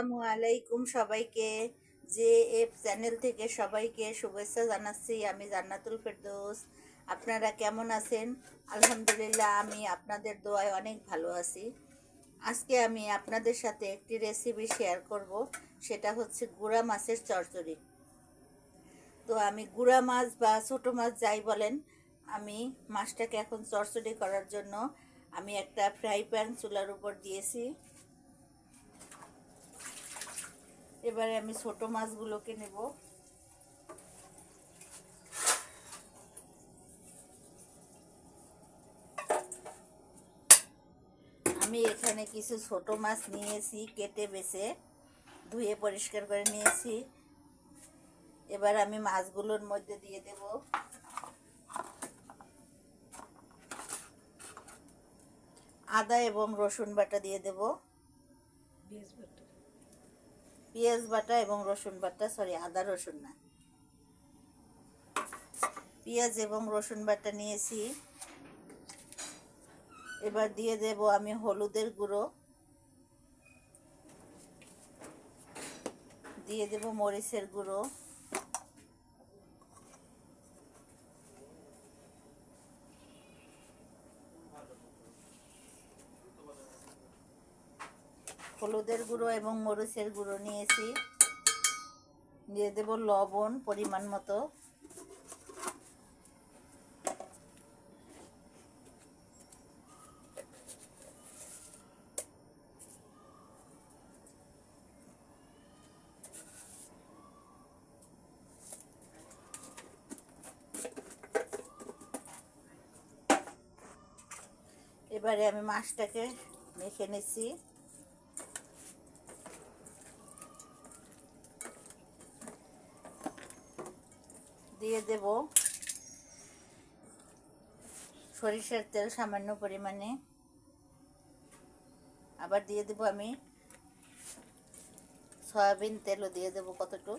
আসসালামু আলাইকুম সবাইকে। যে এফ চ্যানেল থেকে সবাইকে শুভেচ্ছা জানাচ্ছি আমি জান্নাতুল ফেরদৌস। আপনারা কেমন আছেন? আলহামদুলিল্লাহ আমি আপনাদের দোয়ায় অনেক ভালো আছি। আজকে আমি আপনাদের সাথে একটি রেসিপি শেয়ার করব, সেটা হচ্ছে গুড়া মাছের চচ্চড়ি। তো আমি গুড়া মাছ বা ছোটো মাছ যাই বলেন, আমি মাছটাকে এখন চচ্চড়ি করার জন্য আমি একটা ফ্রাই প্যান চুলার উপর দিয়েছি। এবারে আমি ছোট মাছগুলোকে নেব। আমি এখানে কিছু ছোট মাছ নিয়েছি, কেটে বেছে, ধুয়ে পরিষ্কার করে নিয়েছি। এবার আমি মাছগুলোর মধ্যে দিয়ে দেব। আদা এবং রসুন বাটা দিয়ে দেবো। পেঁয়াজ বাটা এবং রসুন বাটা সরি আদা, রসুন না। পেঁয়াজ এবং রসুন বাটা নিয়েছি। এবার দিয়ে দেব আমি হলুদের গুঁড়ো। দিয়ে দেব মরিচের গুঁড়ো। হলুদের গুঁড়ো এবং মরিচের গুঁড়ো নিয়েছি। দিয়ে দেব লবণ পরিমাণ মতো। এবারে আমি মাছটাকে মেখে নিচ্ছি। দিয়ে দেব। সরিষার তেল সামান্য পরিমাণে। আবার দিয়ে দেব আমি সয়াবিন তেলও দিয়ে দেব কতটুকু।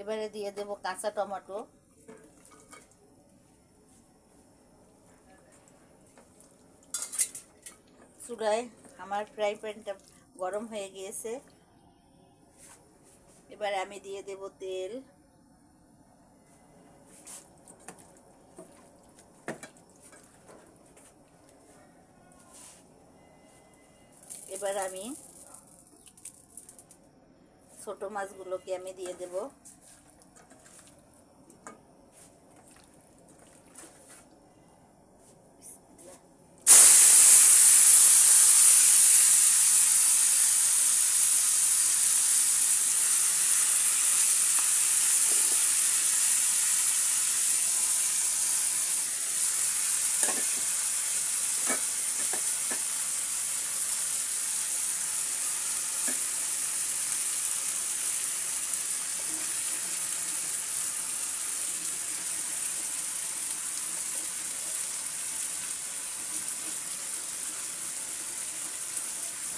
এবারে দিয়ে দেব কাঁচা টমেটো। চুলায় আমার ফ্রাই প্যানটা গরম হয়ে গিয়েছে। এবার আমি দিয়ে দেব তেল। এবার আমি ছোট মাছগুলোকে আমি দিয়ে দেব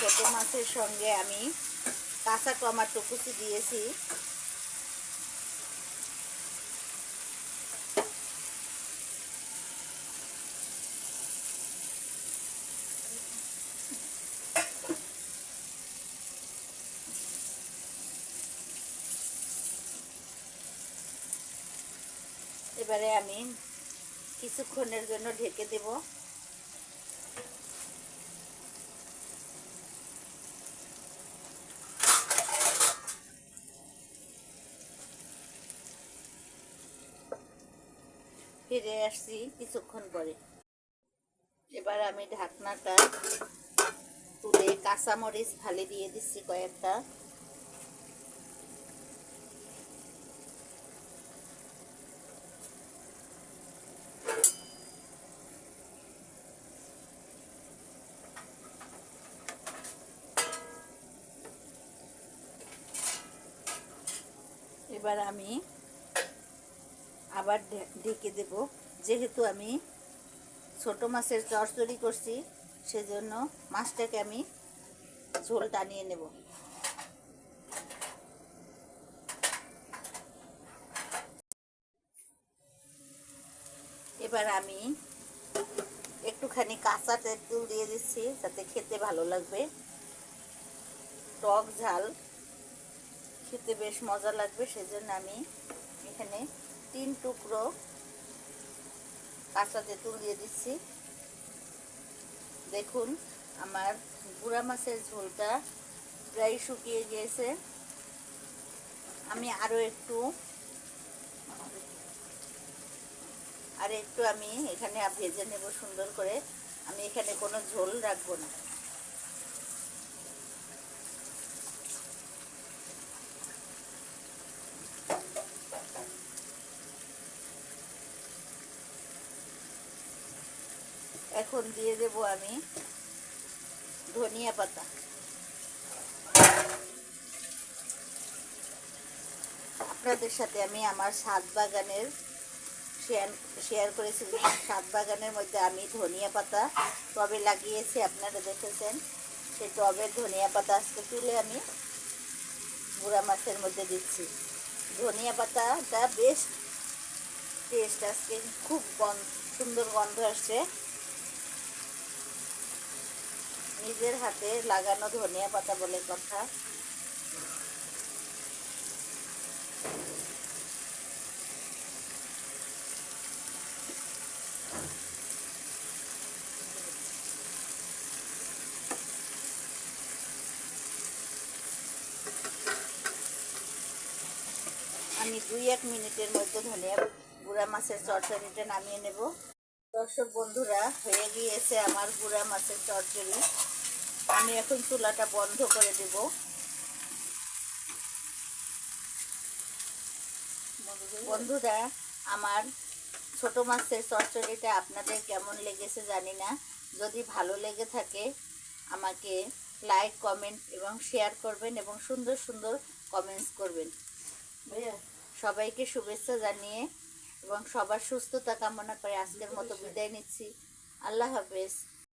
ছোট মাছের সঙ্গে আমি কাঁচা টমাটো কুচি দিয়েছি। এবারে আমি কিছুক্ষণের জন্য ঢেকে দেবো। ফিরে আসছি কিছুক্ষণ পরে। এবার আমি ঢাকনাটা তুলে কাঁচামরিচ ফালি দিয়ে দিচ্ছি কয়েকটা। এবার আমি আবার ঢেকে দেব। যেহেতু আমি ছোট মাছের চচ্চড়ি করছি, সেজন্য মাছটাকে আমি ঝোল টানিয়ে নেব। এবার আমি একটুখানি কাঁচা তেঁতুল দিয়ে দিচ্ছি, যাতে খেতে ভালো লাগবে। টক ঝাল, খেতে বেশ মজা লাগবে, সেজন্য আমি এখানে তিন টুকরো কাঁচা তেঁতুল দিয়ে দিচ্ছি। দেখুন, আমার গুঁড়া মাছের ঝোলটা প্রায় শুকিয়ে গিয়েছে। আমি আরও একটু আর একটু আমি এখানে ভেজে নেব সুন্দর করে। আমি এখানে কোনো ঝোল রাখব না। এখন দিয়ে দেব আমি ধনিয়া পাতা। আপনাদের সাথে আমি আমার সাত বাগানের শেয়ার শেয়ার করেছিলাম। সাত বাগানের মধ্যে আমি ধনিয়া পাতা টবে লাগিয়েছি, আপনারা দেখেছেন। সেই টবের ধনিয়া পাতা আজকে তুলে আমি গুঁড়া মাছের মধ্যে দিচ্ছি। ধনিয়া পাতাটা বেশ টেস্ট, আজকে খুব গন্ধ, সুন্দর গন্ধ আসছে। নিজের হাতে লাগানো ধনিয়া পাতা বলে কথা। আমি দুই এক মিনিটের মধ্যে ধনিয়া গুঁড়া মাছের চচ্চড়িটা নামিয়ে নেব। দর্শক বন্ধুরা, হয়ে গিয়েছে আমার গুঁড়া মাছের চচ্চড়ি। আমি এখন চুলাটা বন্ধ করে দেব। বন্ধুরা আমার ছোট মাছের চচ্চড়িটা আপনাদের কেমন লেগেছে জানি না। যদি ভালো লেগে থাকে আমাকে লাইক কমেন্ট এবং শেয়ার করবেন এবং সুন্দর সুন্দর কমেন্টস করবেন। সবাইকে শুভেচ্ছা জানিয়ে এবং সবার সুস্থতা কামনা করে আজকের মতো বিদায় নিচ্ছি। আল্লাহ হাফেজ।